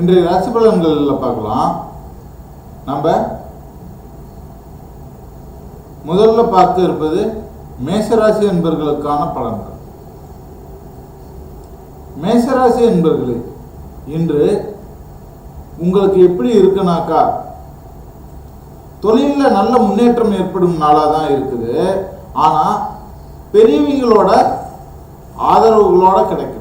இன்றைய ராசி பலன்களில் பார்க்கலாம். நம்ம முதல்ல பார்க்க இருப்பது மேசராசி என்பர்களுக்கான பலன்கள். மேசராசி என்பர்களே இன்று உங்களுக்கு எப்படி இருக்குனாக்கா தொழிலில் நல்ல முன்னேற்றம் ஏற்படும் நாளாக தான் இருக்குது. ஆனால் பெரியவங்களோட ஆதரவுகளோட கிடைக்கும்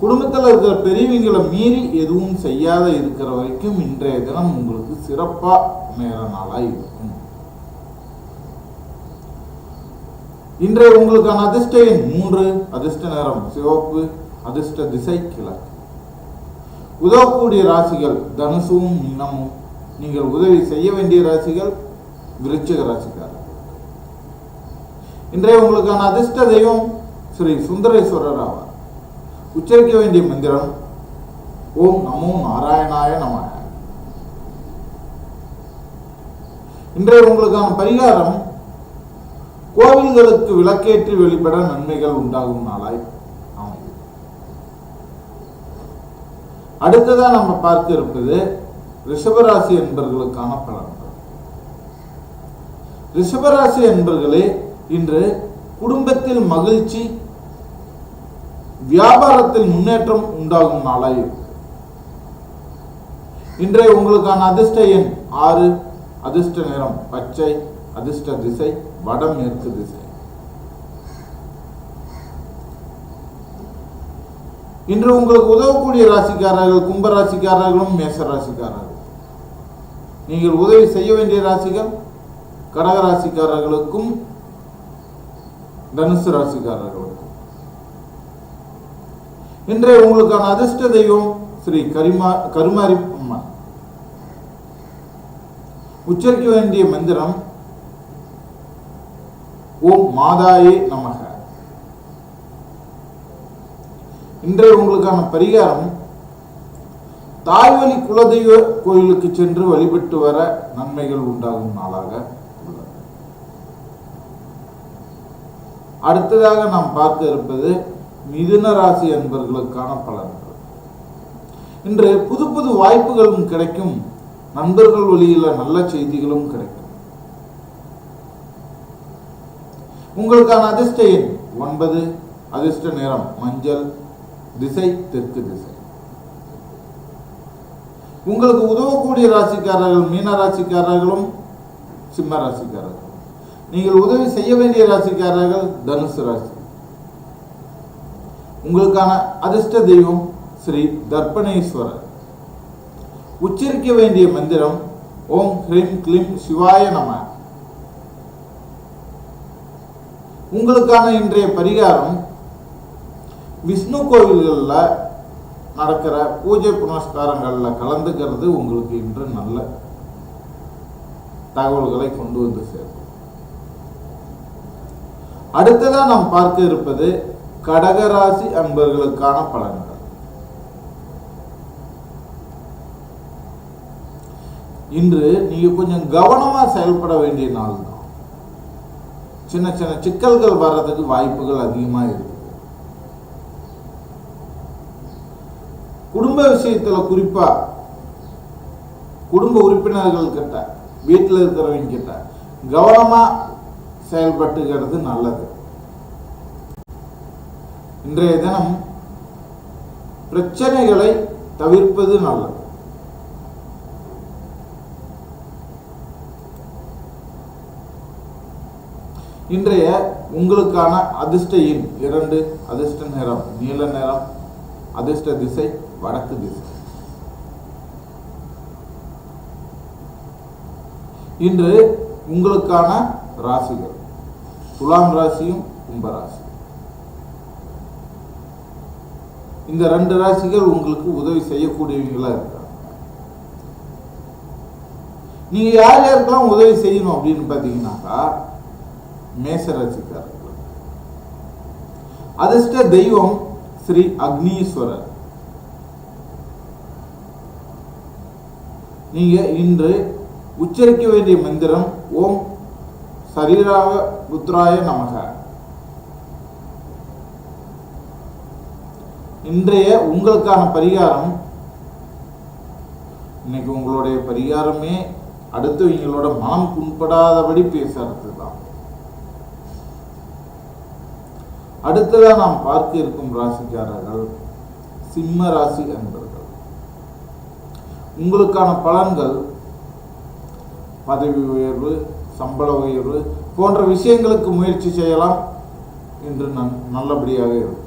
குடும்பத்தில் இருக்கிற பெரியவங்களை மீறி எதுவும் செய்யாத இருக்கிற வரைக்கும் இன்றைய தினம் உங்களுக்கு சிறப்பாக நேர நாளாக இருக்கும். இன்றைய உங்களுக்கான அதிர்ஷ்ட எண் மூன்று அதிர்ஷ்ட நேரம் சிவப்பு அதிர்ஷ்ட திசை கிழக்கு. உதவக்கூடிய ராசிகள் தனுசும் மீனமும் நீங்கள் உதவி செய்ய வேண்டிய ராசிகள் விருச்சிக ராசிக்காரர் இன்றைய உங்களுக்கான அதிர்ஷ்ட தெய்வம் ஸ்ரீ சுந்தரேஸ்வரர் ஆவார். உச்சரிக்க வேண்டிய மந்திரம் ஓம் நமோ நாராயணாய நம இன்றைய உங்களுக்கான பரிகாரம் கோவில்களுக்கு விளக்கேற்றி வெளிப்பட நன்மைகள் உண்டாகும் நாளாய் அமையும். அடுத்ததா நம்ம பார்க்க இருப்பது ரிஷபராசி என்பர்களுக்கான பலன்கள். ரிஷபராசி என்பர்களே இன்று குடும்பத்தில் மகிழ்ச்சி வியாபாரத்தில் முன்னேற்றம் உண்டாகும் நாளாய் இன்றைய உங்களுக்கான அதிர்ஷ்ட எண் ஆறு. அதிர்ஷ்ட நிறம் பச்சை அதிர்ஷ்ட திசை வடமேற்கு திசை. இன்று உங்களுக்கு உதவக்கூடிய ராசிக்காரர்கள் கும்ப ராசிக்காரர்களும் மேச ராசிக்காரர்கள். நீங்கள் உதவி செய்ய வேண்டிய ராசிகள் கடக ராசிக்காரர்களுக்கும் தனுசு ராசிக்காரர்களுக்கும். இன்றைய உங்களுக்கான அதிர்ஷ்ட தெய்வம் ஸ்ரீ கரிமா கருமாரி அம்மா. உச்சரிக்க வேண்டிய மந்திரம் ஓம் மாதாயே நமக. இன்றைய உங்களுக்கான பரிகாரம் தாய்வழி குலதெய்வ கோயிலுக்கு சென்று வழிபட்டு வர நன்மைகள் உண்டாகும் நாளாக உள்ளது. அடுத்ததாக நாம் பார்க்க இருப்பது மிதுன ராசி என்பர்களுக்கான பலன்கள். இன்று புது புது வாய்ப்புகளும் கிடைக்கும். நண்பர்கள் வழியில நல்ல செய்திகளும் கிடைக்கும். உங்களுக்கான அதிர்ஷ்ட எண் ஒன்பது. அதிர்ஷ்ட நிறம் மஞ்சள். திசை தெற்கு திசை. உங்களுக்கு உதவக்கூடிய ராசிக்காரர்கள் மீன ராசிக்காரர்களும் சிம்ம ராசிக்காரர்கள் நீங்கள் உதவி செய்ய வேண்டிய ராசிக்காரர்கள் தனுசு ராசி. உங்களுக்கான அதிர்ஷ்ட தெய்வம் ஸ்ரீ தர்ப்பணேஸ்வரர். உச்சரிக்க வேண்டிய மந்திரம் ஓம் ஹ்ரீம் க்ளீம் சிவாய நம. உங்களுக்கான இன்றைய பரிகாரம் விஷ்ணு கோவில்களில் நடக்கிற பூஜை புனஸ்காரங்களில் கலந்துக்கிறது உங்களுக்கு இன்று நல்ல தகவல்களை கொண்டு வந்து சேர்க்கும். அடுத்ததா நாம் பார்க்க இருப்பது கடகராசி அன்பர்களுக்கான பலன்கள். இன்று நீங்க கொஞ்சம் கவனமா செயல்பட வேண்டிய நாள் தான் சின்ன சின்ன சிக்கல்கள் வர்றதுக்கு வாய்ப்புகள் அதிகமா இருக்கு. குடும்ப விஷயத்துல குறிப்பா குடும்ப உறுப்பினர்கள் கிட்ட வீட்டில் இருக்கிறவங்க கிட்ட கவனமா செயல்பட்டுகிறது நல்லது. இன்றைய தினம் பிரச்சனைகளை தவிர்ப்பது நல்லது. இன்றைய உங்களுக்கான அதிர்ஷ்ட எண் இரண்டு அதிர்ஷ்ட நிறம் நீல நிறம் அதிர்ஷ்ட திசை வடக்கு திசை. இன்று உங்களுக்கான ராசிகள். துலாம் ராசியும் கும்பராசி. இந்த ரெண்டு ராசிகள் உங்களுக்கு உதவி செய்யக்கூடியவங்களா இருக்காங்க. நீங்க யார் யாருக்கெல்லாம் உதவி செய்யணும் அப்படின்னு பாத்தீங்கன்னாக்கா மேச ராசிக்காரர்கள் அதிர்ஷ்ட தெய்வம் ஸ்ரீ அக்னீஸ்வரர். நீங்க இன்று உச்சரிக்க வேண்டிய மந்திரம் ஓம் சரீராக புத்ராய நமக. இன்றைய உங்களுக்கான பரிகாரம். இன்னைக்கு உங்களுடைய பரிகாரமே அடுத்தவங்களோட மனம் புண்படாதபடி பேசுறது தான் அடுத்ததா நாம் பார்க்க இருக்கும் ராசிக்காரர்கள் சிம்ம ராசி அன்பர்கள். உங்களுக்கான பலன்கள் பதவி உயர்வு சம்பள உயர்வு போன்ற விஷயங்களுக்கு முயற்சி செய்யலாம் என்று நன்- நல்லபடியாக இருக்கும்.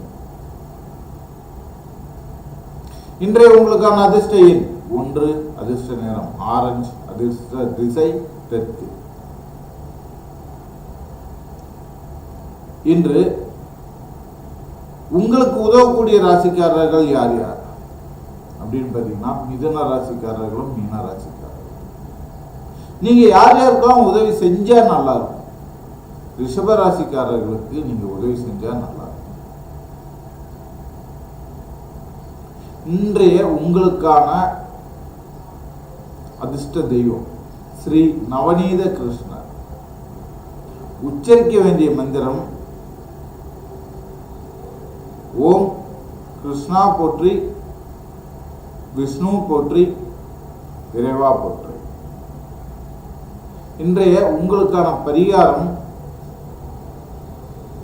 இன்றைய உங்களுக்கான அதிர்ஷ்ட எண். ஒன்று அதிர்ஷ்ட நேரம். ஆரஞ்சு அதிர்ஷ்ட திசை தெற்கு. இன்று உங்களுக்கு உதவக்கூடிய ராசிக்காரர்கள் யார் யார்? அப்படின்னு பார்த்தீங்கன்னா மிதன ராசிக்காரர்களும் மீன ராசிக்காரர்களும். நீங்க யார் யாருக்கெல்லாம் உதவி செஞ்சா நல்லா இருக்கும்? ரிஷப ராசிக்காரர்களுக்கு நீங்க உதவி செஞ்சா நல்லா இருக்கும் இன்றைய உங்களுக்கான அதிர்ஷ்ட தெய்வம் ஸ்ரீ நவநீத கிருஷ்ணர். உச்சரிக்க வேண்டிய மந்திரம் ஓம் கிருஷ்ணா போற்றி விஷ்ணு போற்றி இறைவா போற்றி. இன்றைய உங்களுக்கான பரிகாரம்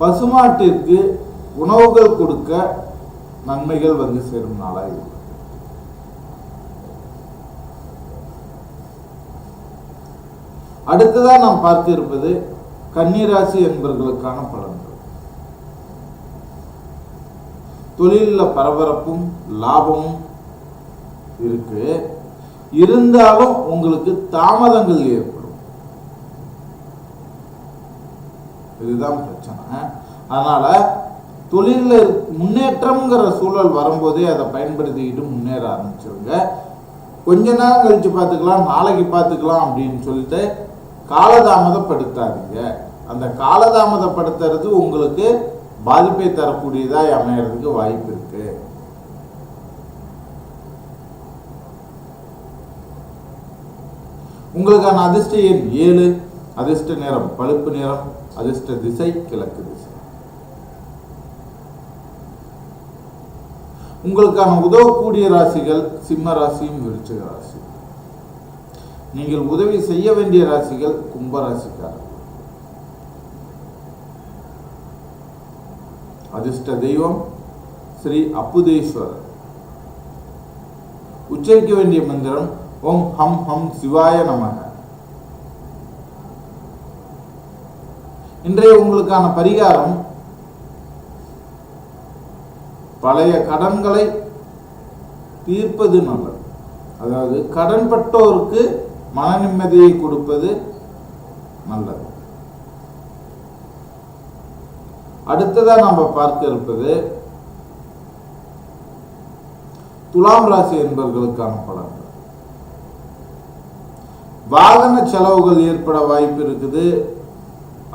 பசுமாட்டிற்கு உணவுகள் கொடுக்க நன்மைகள் வந்து சேரும் நாளாக உள்ளது. அடுத்ததா நாம் பார்க்க இருப்பது கன்னிராசி என்பவர்களுக்கான பலன்கள். தொழிலில் பரபரப்பும் லாபமும் இருக்கு. இருந்தாலும் உங்களுக்கு தாமதங்கள் ஏற்படும். இதுதான் பிரச்சனை. அதனால தொழிலில் முன்னேற்றம்ங்கிற சூழல் வரும்போதே அதை பயன்படுத்திக்கிட்டு முன்னேற ஆரம்பிச்சிருங்க. கொஞ்ச நேரம் கழிச்சு பார்த்துக்கலாம் நாளைக்கு பார்த்துக்கலாம் அப்படின்னு சொல்லிட்டு காலதாமதப்படுத்தாதீங்க. அந்த காலதாமதப்படுத்துறது உங்களுக்கு பாதிப்பை தரக்கூடியதாக அமையறதுக்கு வாய்ப்பு இருக்கு. உங்களுக்கான அதிர்ஷ்ட எண் ஏழு அதிர்ஷ்ட நேரம் பழுப்பு நிறம் அதிர்ஷ்ட திசை கிழக்கு திசை. உங்களுக்கான உதவக்கூடிய ராசிகள் சிம்ம ராசியும் விருச்சிக ராசி. நீங்கள் உதவி செய்ய வேண்டிய ராசிகள் கும்பராசிக்காரர்கள் அதிர்ஷ்ட தெய்வம் ஸ்ரீ அப்புதேஸ்வரர். உச்சரிக்க வேண்டிய மந்திரம் ஓம் ஹம் ஹம் சிவாய நமக. இன்றைய உங்களுக்கான பரிகாரம் பழைய கடன்களை தீர்ப்பது நல்லது. அதாவது கடன்பட்டோருக்கு மன நிம்மதியை கொடுப்பது நல்லது. அடுத்ததாக நம்ம பார்க்க இருப்பது துலாம் ராசி என்பவர்களுக்கான பலன்கள். வாகன செலவுகள் ஏற்பட வாய்ப்பு இருக்குது.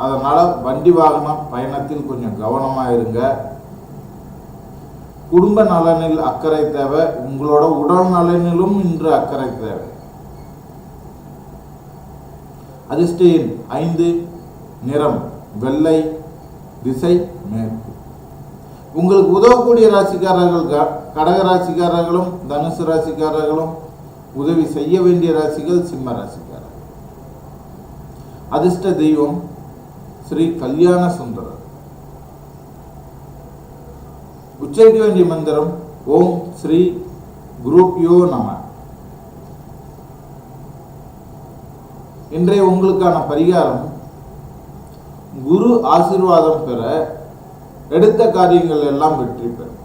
அதனால் வண்டி வாகனம் பயணத்தில் கொஞ்சம் கவனமாக இருங்க. குடும்ப நலனில் அக்கறை தேவை உங்களோட உடல் நலனிலும் இன்று அக்கறை தேவை. அதிர்ஷ்டின் ஐந்து நிறம் வெள்ளை திசை மேற்கு. உங்களுக்கு உதவக்கூடிய ராசிக்காரர்கள் க- கடக ராசிக்காரர்களும் தனுசு ராசிக்காரர்களும் உதவி செய்ய வேண்டிய ராசிகள் சிம்ம ராசிக்காரர்கள். அதிர்ஷ்ட தெய்வம் ஸ்ரீ கல்யாண சுந்தரர். உச்சரிக்க வேண்டிய மந்திரம் ஓம் ஸ்ரீ குரூப்யோ நம. இன்றைய உங்களுக்கான பரிகாரம் குரு ஆசீர்வாதம் பெற எடுத்த காரியங்கள் எல்லாம் வெற்றி பெறும்.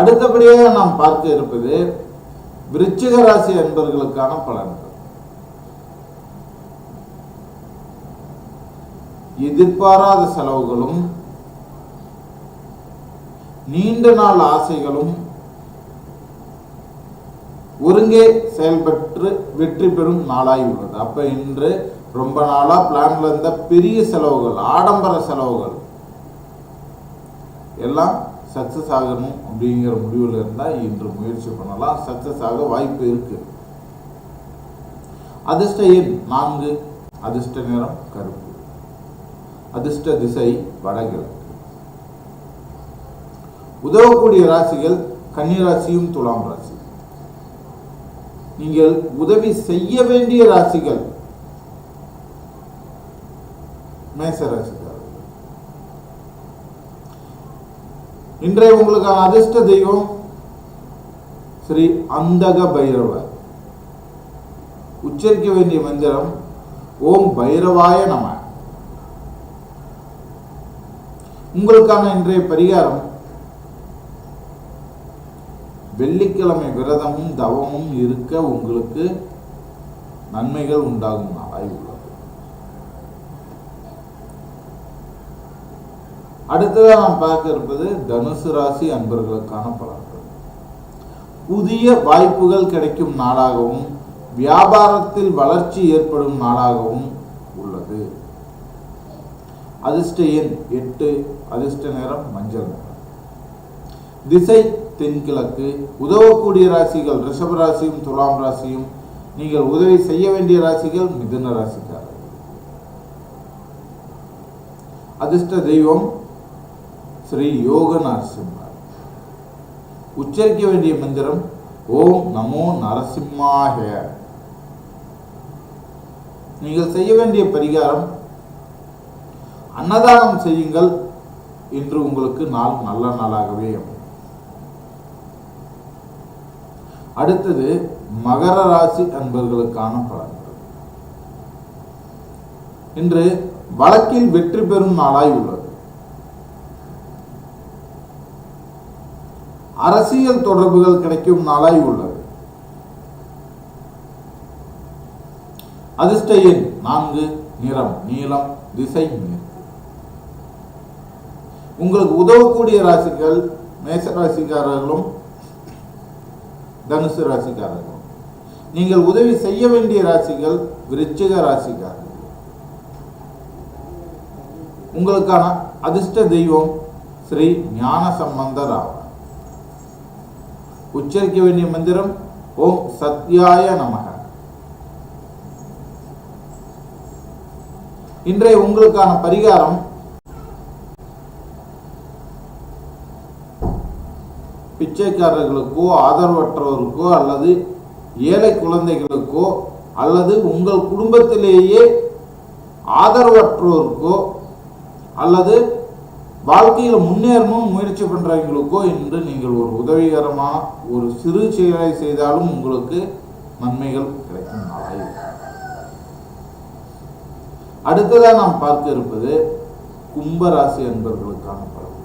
அடுத்தபடியாக நாம் பார்க்க இருப்பது விருச்சிக ராசி என்பவர்களுக்கான பலன்கள். எதிர்பாராத செலவுகளும் நீண்ட நாள் ஆசைகளும் ஒருங்கே செயல்பட்டு வெற்றி பெறும் நாளாய் உள்ளது. அப்ப இன்று ரொம்ப நாளா பிளான்ல இருந்த பெரிய செலவுகள் ஆடம்பர செலவுகள் எல்லாம் சக்சஸ் ஆகணும் அப்படிங்கிற முடிவில் இருந்தால் இன்று முயற்சி பண்ணலாம். சக்சஸ் ஆக வாய்ப்பு இருக்கு. அதிர்ஷ்ட எண் நான்கு. அதிர்ஷ்ட நிறம் கருப்பு. அதிர்ஷ்ட திசை வடகிழக்கு. உதவக்கூடிய ராசிகள் கன்னிராசியும் துலாம் ராசி. நீங்கள் உதவி செய்ய வேண்டிய ராசிகள் மேச ராசிக்காரர்கள் இன்றைய உங்களுக்கான அதிர்ஷ்ட தெய்வம் ஸ்ரீ அந்தக பைரவர் உச்சரிக்க வேண்டிய மந்திரம் ஓம் பைரவாய நம. உங்களுக்கான இன்றைய பரிகாரம் வெள்ளிக்கிழமை விரதமும் தவமும் இருக்க உங்களுக்கு நன்மைகள் உண்டாகும் நாளாய் உள்ளது. அடுத்ததாக நாம் பார்க்க இருப்பது தனுசு ராசி அன்பர்களுக்கான பலன்கள். புதிய வாய்ப்புகள் கிடைக்கும் நாளாகவும் வியாபாரத்தில் வளர்ச்சி ஏற்படும் நாளாகவும் உள்ளது. அதிர்ஷ்ட எண் எட்டு அதிர்ஷ்ட நிறம் மஞ்சள் நிறம். திசை தென்கிழக்கு உதவக்கூடிய ராசிகள் ரிஷப ராசியும் துலாம் ராசியும் நீங்கள் உதவி செய்ய வேண்டிய ராசிகள் மிதுன ராசிக்காரர்கள். அதிர்ஷ்ட தெய்வம் ஸ்ரீ யோக நரசிம்மர் உச்சரிக்க வேண்டிய மந்திரம் ஓம் நமோ நரசிம்மாக நீங்கள் செய்ய வேண்டிய பரிகாரம் அன்னதானம் செய்யுங்கள் இன்று உங்களுக்கு நாள் நல்ல நாளாகவே அமையும் அடுத்தது மகர ராசி அன்பர்களுக்கான பலன்கள். இன்று வழக்கில் வெற்றி பெறும் நாளாய் உள்ளது. அரசியல் தொடர்புகள் கிடைக்கும் நாளாய் உள்ளது. அதிர்ஷ்ட எண் நான்கு நிறம் நீளம் திசை உங்களுக்கு உதவக்கூடிய ராசிகள் மேச ராசிக்காரர்களும் தனுசு ராசிக்காரர்கள். நீங்கள் உதவி செய்ய வேண்டிய ராசிகள் விருச்சிக ராசிக்காரர்கள். உங்களுக்கான அதிர்ஷ்ட தெய்வம் ஸ்ரீ ஞான சம்பந்தர் ஆவார் உச்சரிக்க வேண்டிய மந்திரம் ஓம் சத்யாய நமக. இன்றைய உங்களுக்கான பரிகாரம் பிச்சைக்காரர்களுக்கோ ஆதரவற்றவருக்கோ அல்லது ஏழை குழந்தைகளுக்கோ அல்லது உங்கள் குடும்பத்திலேயே ஆதரவற்றோருக்கோ அல்லது வாழ்க்கையில் முன்னேறணும் முயற்சி பண்றவங்களுக்கோ இன்று நீங்கள் ஒரு உதவிகரமாக ஒரு சிறு செயலை செய்தாலும் உங்களுக்கு நன்மைகள் கிடைக்கும் நாளாய் அடுத்ததாக நாம் பார்க்க இருப்பது கும்பராசி என்பவர்களுக்கான பலன்.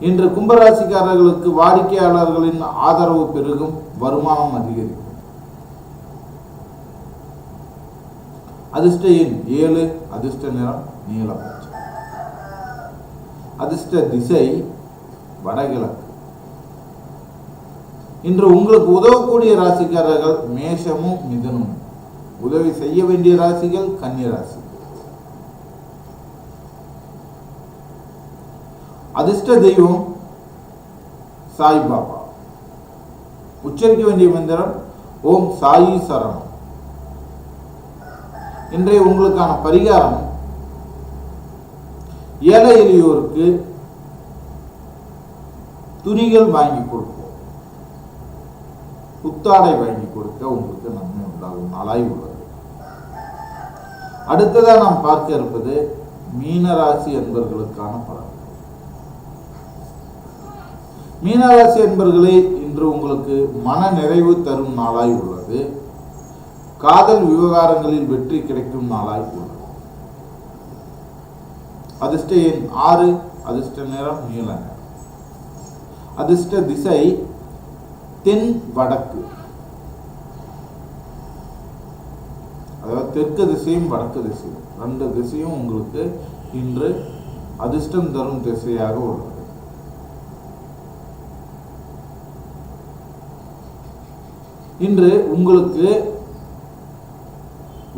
இன்று கும்பராசிக்காரர்களுக்கு வாடிக்கையாளர்களின் ஆதரவு பெருகும் வருமானம் அதிகரிக்கும். அதிர்ஷ்ட எண் ஏழு அதிர்ஷ்ட நிறம் நீலம். அதிர்ஷ்ட திசை வடகிழக்கு. இன்று உங்களுக்கு உதவக்கூடிய ராசிக்காரர்கள் மேஷமும் மிதனும். உதவி செய்ய வேண்டிய ராசிகள் கன்னிராசி ராசி அதிர்ஷ்ட தெய்வம் சாய்பாபா உச்சரிக்க வேண்டிய மந்திரம் ஓம் சாயி சரணம். இன்றைய உங்களுக்கான பரிகாரம் ஏழை எளியோருக்கு துணிகள் வாங்கி கொடுப்போம். புத்தாடை வாங்கி கொடுக்க உங்களுக்கு நன்மை உண்டாகும் நாளாய் உள்ளது. அடுத்ததாக நாம் பார்க்க இருப்பது மீனராசி என்பவர்களுக்கான பலன். மீனராசி என்பர்களே இன்று உங்களுக்கு மன நிறைவு தரும் நாளாய் உள்ளது. காதல் விவகாரங்களில் வெற்றி கிடைக்கும் நாளாய் உள்ளது. அதிர்ஷ்ட எண் ஆறு அதிர்ஷ்ட நிறம் நீல. அதிர்ஷ்ட திசை தென் வடக்கு. அதாவது தெற்கு திசையும் வடக்கு திசையும். ரெண்டு திசையும் உங்களுக்கு இன்று அதிர்ஷ்டம் தரும் திசையாக உள்ளது. இன்று உங்களுக்கு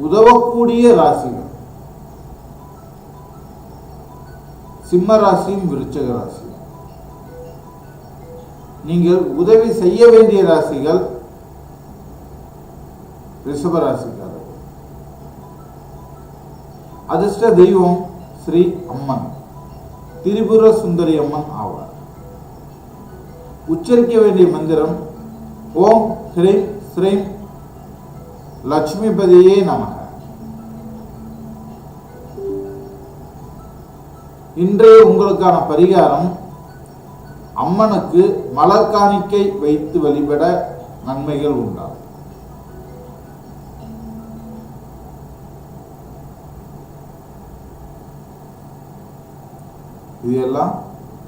உதவக்கூடிய ராசிகள். சிம்ம ராசியும் விருச்சக ராசி நீங்கள் உதவி செய்ய வேண்டிய ராசிகள் ரிஷப ராசிக்காரர்கள். அதிர்ஷ்ட தெய்வம் ஸ்ரீ அம்மன். திரிபுர சுந்தரி அம்மன் ஆவார். உச்சரிக்க வேண்டிய மந்திரம் ஓம் ஹ்ரீம் ஸ்ரீம் லட்சுமிபதியே நமக. இன்றைய உங்களுக்கான பரிகாரம் அம்மனுக்கு மலர் காணிக்கை வைத்து வழிபட நன்மைகள் உண்டாகும் இது எல்லாம்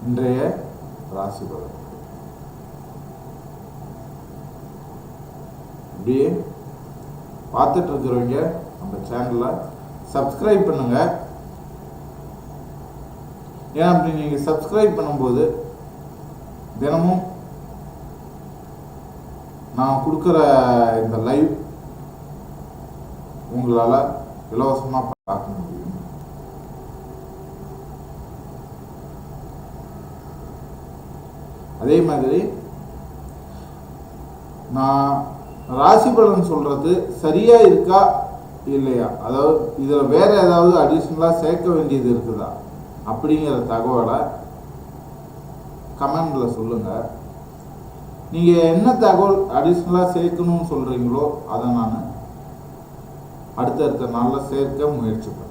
இன்றைய ராசி பலன் அப்படியே பார்த்துட்டு இருக்கிறவங்க நம்ம சேனலை சப்ஸ்கிரைப் பண்ணுங்க. ஏன்னா அப்படி நீங்கள் சப்ஸ்கிரைப் பண்ணும்போது தினமும் நான் கொடுக்குற இந்த லைவ் உங்களால் இலவசமாக பார்க்க முடியும். அதே மாதிரி நான் ராசி பலன் சொல்றது சரியா இருக்கா இல்லையா? அதாவது இதில் வேற ஏதாவது அடிஷ்னலாக சேர்க்க வேண்டியது இருக்குதா? அப்படிங்கிற தகவலை கமெண்டில் சொல்லுங்கள் நீங்கள் என்ன தகவல் அடிஷ்னலாக சேர்க்கணும்னு சொல்கிறீங்களோ அதை நான் அடுத்தடுத்த நாளில் சேர்க்க முயற்சி பண்ணுறேன்